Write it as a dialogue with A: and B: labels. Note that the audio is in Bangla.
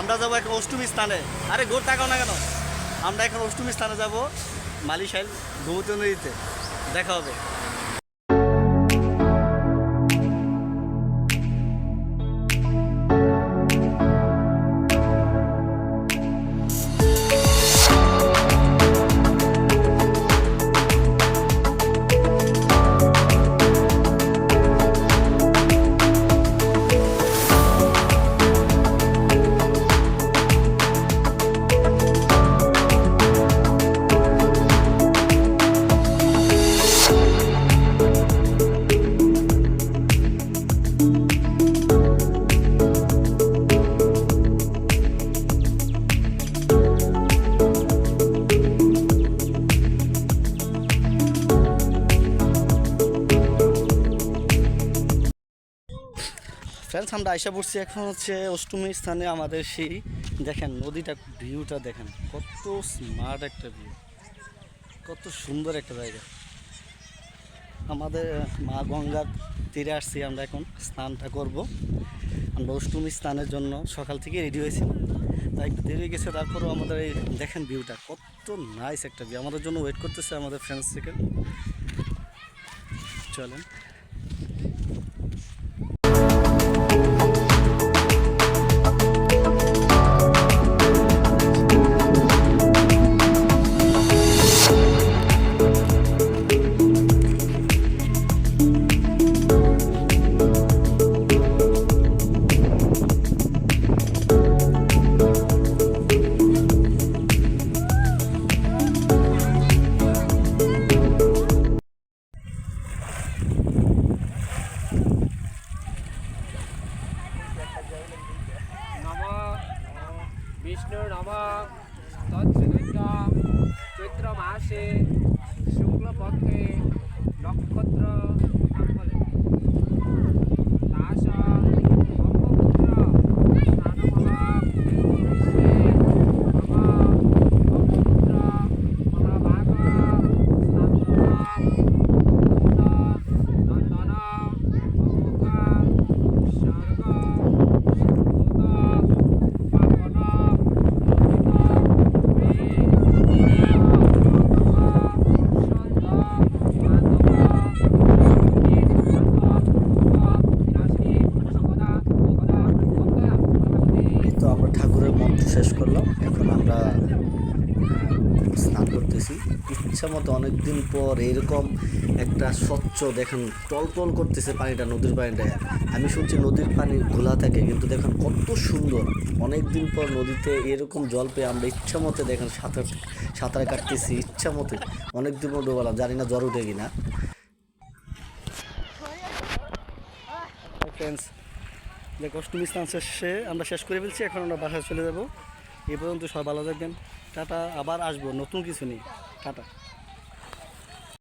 A: আমরা যাব একটা অষ্টমী স্থানে। আরে গোর টাকাও না কেন? আমরা এখন অষ্টমী স্থানে যাব মালিশাইল গোমতী নদীতে দেখা হবে। ফ্রেন্ডস আমরা আইসা পড়ছি এখন হচ্ছে অষ্টমী স্থানে আমাদের সেই, দেখেন নদীটা, ভিউটা দেখেন, কত স্মার্ট একটা ভিউ কত সুন্দর একটা জায়গা। আমাদের, মা গঙ্গার তীরে আসছি আমরা এখন, স্নানটা করব। আমরা অষ্টমী স্নানের জন্য সকাল থেকে রেডি হয়েছি। তাই একটু দেরি গেছে, তারপরেও আমাদের এই দেখেন ভিউটা কত নাইস একটা ভিউ আমাদের জন্য ওয়েট করতেছে আমাদের ফ্রেন্ডস থেকে চলেন।
B: বিষ্ণু নম তৎসুনিত্য চৈত্র মাসে শুক্লপক্ষে নক্ষত্র
A: শেষ করলাম। এখন আমরা স্নান করতেছি। ইচ্ছা মতো অনেকদিন পর এরকম একটা স্বচ্ছ, দেখেন, টলটল করতেছে পানিটা নদীর পানিটা। আমি শুনছি নদীর পানি ঘোলা থাকে, কিন্তু দেখেন কত সুন্দর। অনেক দিন পর নদীতে এরকম জল পেয়ে আমরা ইচ্ছা মতো, দেখেন, সাঁতার সাঁতার কাটতেছি ইচ্ছা মতো। অনেক দিন পর ডোবালাম, জানি না জ্বর উঠে কিনা। ফ্রেন্ডস দেখ, অষ্টমী স্নান শেষে আমরা শেষ করে ফেলছি, এখন আমরা বাসায় চলে যাব। এ পর্যন্ত সবাই ভালো থাকবেন। টাটা, আবার আসব, নতুন কিছু নেই। টাটা।